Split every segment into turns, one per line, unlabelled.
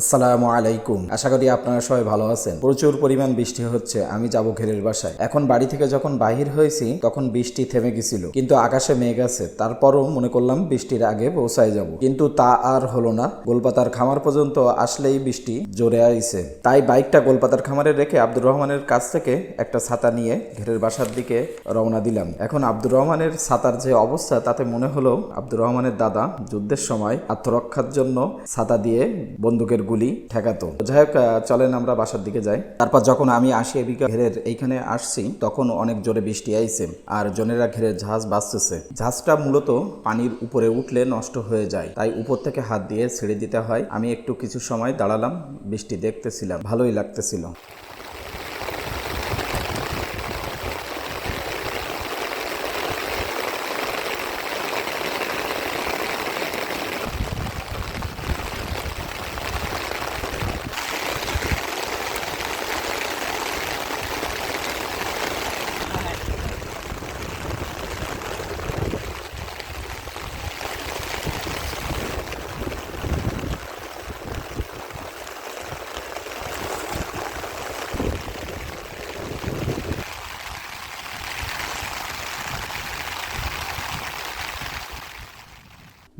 আসসালামু আলাইকুম। আশা করি আপনারা সবাই ভালো আছেন। প্রচুর পরিমাণ বৃষ্টি হচ্ছে, আমি যাব ঘেরের বাসায়। এখন বাড়ি থেকে যখন বাহির হয়েছি, তখন বৃষ্টি থেমে গেছিল। কিন্তু আকাশে মেঘ আছে, তারপরও মনে করলাম বৃষ্টির আগে পৌঁছায় যাব। কিন্তু তা আর হলো না। গোলপাতার খামার পর্যন্ত আসলেই বৃষ্টি জোরে আইছে। তাই বাইকটা গোলপাতার খামারে রেখে আব্দুর রহমানের কাছ থেকে একটা ছাতা নিয়ে ঘেরের বাসার দিকে রওনা দিলাম। এখন আব্দুর রহমানের ছাতার যে অবস্থা, তাতে মনে হলো আব্দুর রহমানের দাদা যুদ্ধের সময় আত্মরক্ষার জন্য ছাতা দিয়ে বন্দুকের গুলি ঠেকাতো। যাই হোক চলেন আমরা বাসার দিকে যাই। তারপর যখন আমি আসি এবিকা ঘেরের এইখানে আসছি, তখন অনেক জোরে বৃষ্টি আইছে আর জনেরা ঘেরের জাহাজ বাঁচতেছে। জাহাজটা মূলত পানির উপরে উঠলে নষ্ট হয়ে যায়, তাই উপর থেকে হাত দিয়ে ছেড়ে দিতে হয়। আমি একটু কিছু সময় দাঁড়ালাম, বৃষ্টি দেখতেছিলাম, ভালোই লাগতেছিল।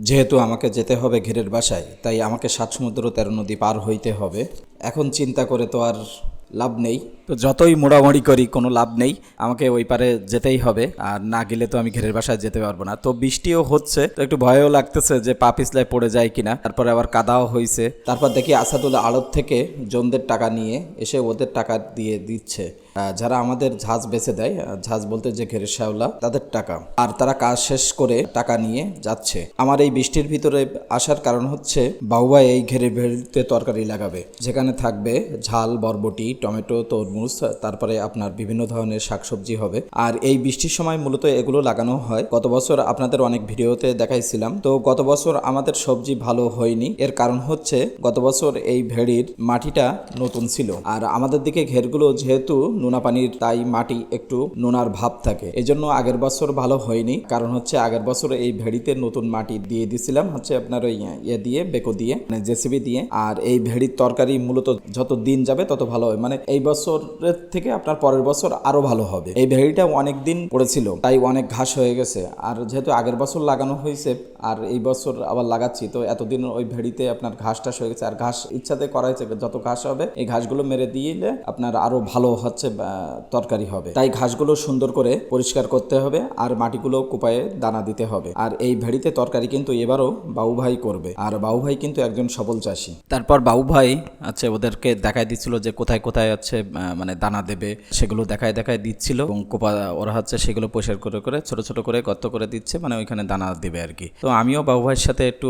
যেহেতু আমাকে যেতে হবে ঘেরের বাসায়, তাই আমাকে সাত সমুদ্র তেরো নদী পার হইতে হবে। এখন চিন্তা করে তো আর লাভ নেই। তো যতই মোড়ামুড়ি করি, কোনো লাভ নেই। আমাকে ওই পারে যেতেই হবে। আর না গেলে তো আমি ঘেরের বাসায় যেতে পারব না। তো বৃষ্টিও হচ্ছে, তো একটু ভয়ও লাগতেছে যে পা পিছলায় পড়ে যায় কিনা। তারপরে আবার কাদাও হয়েছে তারপর দেখি আসাদুল আড়ত থেকে জনদের টাকা নিয়ে এসে ওদের টাকা দিয়ে দিচ্ছে। যারা আমাদের ঝাঁজ বেছে দেয় ঝাঁজ বলতে যে ঘেরের শ্যাওলা, তাদের টাকা। আর তারা কাজ শেষ করে টাকা নিয়ে যাচ্ছে। আমার এই বৃষ্টির ভিতরে আসার কারণ হচ্ছে বাউবা এই ঘেরের ভেড়িতে তরকারি লাগাবে। যেখানে থাকবে ঝাল, বরবটি টমেটো, তরমুজ, তারপরে আপনার বিভিন্ন ধরনের শাকসবজি হবে। আর এই বৃষ্টির সময় মূলত এগুলো লাগানো হয়। গত বছর আপনাদের অনেক ভিডিওতে দেখাইছিলাম। তো গত বছর আমাদের সবজি ভালো হয়নি। এর কারণ হচ্ছে গত বছর এই ভেড়ির মাটিটা নতুন ছিল। আর আমাদের দিকে ঘেরগুলো যেহেতু নোনা পানির, তাই মাটি একটু নোনার ভাব থাকে। এজন্য আগের বছর ভালো হয়নি। কারণ হচ্ছে আগের বছর এই ভেড়িতে নতুন মাটি দিয়ে দিছিলাম। হচ্ছে আপনার ওই ইয়ে দিয়ে, বেকো দিয়ে মানে জেসিবি দিয়ে। আর এই ভেড়ির তরকারি মূলত যত দিন যাবে তত ভালো হয়। মানে এই বছরের থেকে আপনার পরের বছর আরও ভালো হবে। এই ভেড়িটা অনেক দিন পড়েছিল, তাই অনেক ঘাস হয়ে গেছে। আর যেহেতু আগের বছর লাগানো হয়েছে, আর এই বছর আবার লাগাচ্ছি, তো এতদিন ওই ভেড়িতে আপনার ঘাস টাস হয়ে গেছে। আর ঘাস ইচ্ছাতে করা হয়েছে যত ঘাস হবে, এই ঘাসগুলো মেরে দিলে আপনার আরও ভালো হচ্ছে তরকারি হবে। তাই ঘাসগুলো সুন্দর করে পরিষ্কার করতে হবে, আর মাটিগুলো কুপায়ে দানা দিতে হবে। আর এই ভেড়িতে তরকারি কিন্তু এবারও বাবু ভাই করবে। আর বাবু ভাই কিন্তু একজন সফল চাষি। তারপর বাবু ভাই আচ্ছা ওদেরকে দেখাই দিচ্ছিল যে কোথায় হচ্ছে আহ, মানে দানা দেবে সেগুলো দেখায় দেখায় দিচ্ছিল এবং কোপা ওরা হচ্ছে সেগুলো পরিষ্কার করে করে ছোট ছোট করে গর্ত করে দিচ্ছে মানে ওইখানে দানা দেবে আর কি। তো আমিও বাবু ভাইয়ের সাথে একটু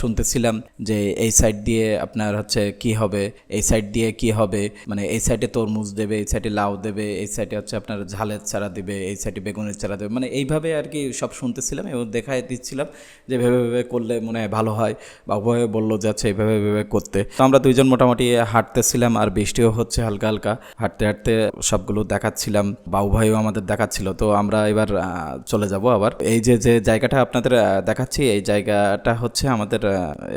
শুনতেছিলাম যে এই সাইড দিয়ে আপনার হচ্ছে কি হবে এই সাইড দিয়ে কি হবে মানে এই সাইডে তরমুজ দেবে এই সাইডে লাউ দেবে এই সাইডে হচ্ছে আপনার ঝালের চারা দেবে এই সাইডে বেগুনের চারা দেবে মানে এইভাবে আর কি সব শুনতেছিলাম এবং দেখায় দিচ্ছিলাম যে ভেবে ভেবে করলে মনে হয় ভালো হয়। বাবু ভাই বলল যে আচ্ছা এইভাবে ভেবে করতে। তো আমরা দুইজন মোটামুটি হাঁটতেছিলাম আর বৃষ্টিও হচ্ছে হালকা হালকা হাঁটতে হাঁটতে সবগুলো দেখাচ্ছিলাম, বাবু ভাইও আমাদের দেখাচ্ছিল, তো আমরা এবার চলে যাব আবার। এই যে যে জায়গাটা আপনাদের দেখাচ্ছি, এই জায়গাটা হচ্ছে আমাদের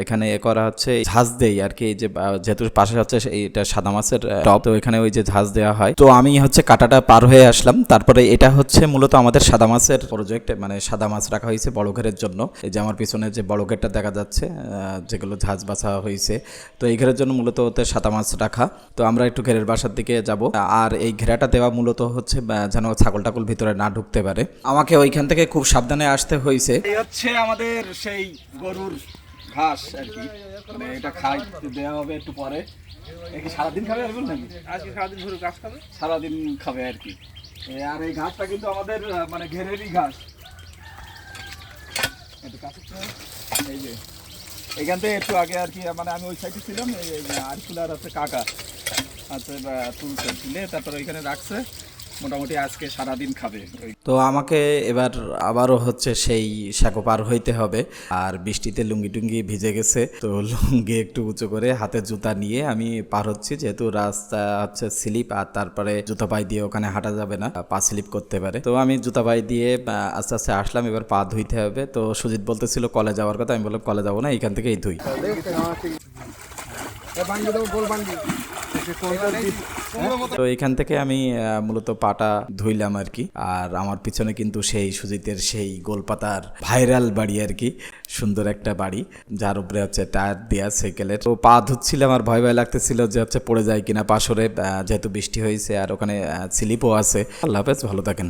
এখানে এ করা হচ্ছে ঝাঁজ দেই আর কি যে যেহেতু পাশে হচ্ছে এইটা সাদা মাছের টপ, তো এখানে ওই যে ঝাঁজ দেওয়া হয়। তো আমি হচ্ছে কাটাটা পার হয়ে আসলাম, তারপরে এটা হচ্ছে মূলত আমাদের সাদা মাছের প্রজেক্ট মানে সাদা মাছ রাখা হয়েছে বড় ঘেরের জন্য। এই যে আমার পিছনে যে বড় ঘেরটা দেখা যাচ্ছে যেগুলো ঝাঁজ বাছা হয়েছে, তো এই ঘেরের জন্য মূলত ওতে সাদা মাছ রাখা। তো আমরা একটু ঘেরের বাসার দিকে যাব। আর এই ঘেরাটা দেওয়া মূলত হচ্ছে যেন ছাগল টাকল ভিতরে না ঢুকতে পারে। আমাকে ওইখান থেকে খুব সাবধানে আসতে হয়েছে
হচ্ছে আমাদের সেই গরুর ঘাস আর কি। মানে এটা খাই দেওয়া হবে একটু পরে। সারাদিন খাবে আর নাকি?
আজকে সারাদিন ধরে গাছ খাবে?
সারাদিন খাবে আর কি। আর এই ঘাসটা কিন্তু আমাদের মানে ঘেরেরই ঘাস। এই যে এখান থেকে একটু আগে আর কি মানে আমি ওই সাইডে ছিলাম আরকুলার আছে কাকা। আছে বা তুলছে তুলে তারপর ওইখানে রাখছে। মোটামুটি আজকে সারাদিন খাবে।
তো আমাকে এবার আবারও হচ্ছে সেই সাঁকো পার হইতে হবে। আর বৃষ্টিতে লুঙ্গি টুঙ্গি ভিজে গেছে। তো লুঙ্গি একটু উঁচু করে হাতে জুতা নিয়ে আমি পার হচ্ছি। যেহেতু রাস্তা হচ্ছে স্লিপ আর তারপরে জুতা পাই দিয়ে ওখানে হাঁটা যাবে না পা স্লিপ করতে পারে। তো আমি জুতা পাই দিয়ে আস্তে আস্তে আসলাম। এবার পা ধুইতে হবে। তো সুজিত বলতেছিল কলে যাওয়ার কথা। আমি বললাম কলে যাব না এখান থেকেই ধুই। তো এখান থেকে আমি আহ, মূলত পাটা ধুইলাম আর কি। আর আমার পিছনে কিন্তু সেই সুজিতের সেই গোলপাতার ভাইরাল বাড়ি আর কি। সুন্দর একটা বাড়ি যার উপরে হচ্ছে টায়ার দেওয়া সাইকেলের। তো পা ধুচ্ছিলাম আর ভয় ভয় লাগতেছিল যে হচ্ছে পড়ে যায় কিনা পাশরে যেহেতু বৃষ্টি হয়েছে আর ওখানে স্লিপও আছে। আল্লাহ হাফেজ ভালো থাকেন।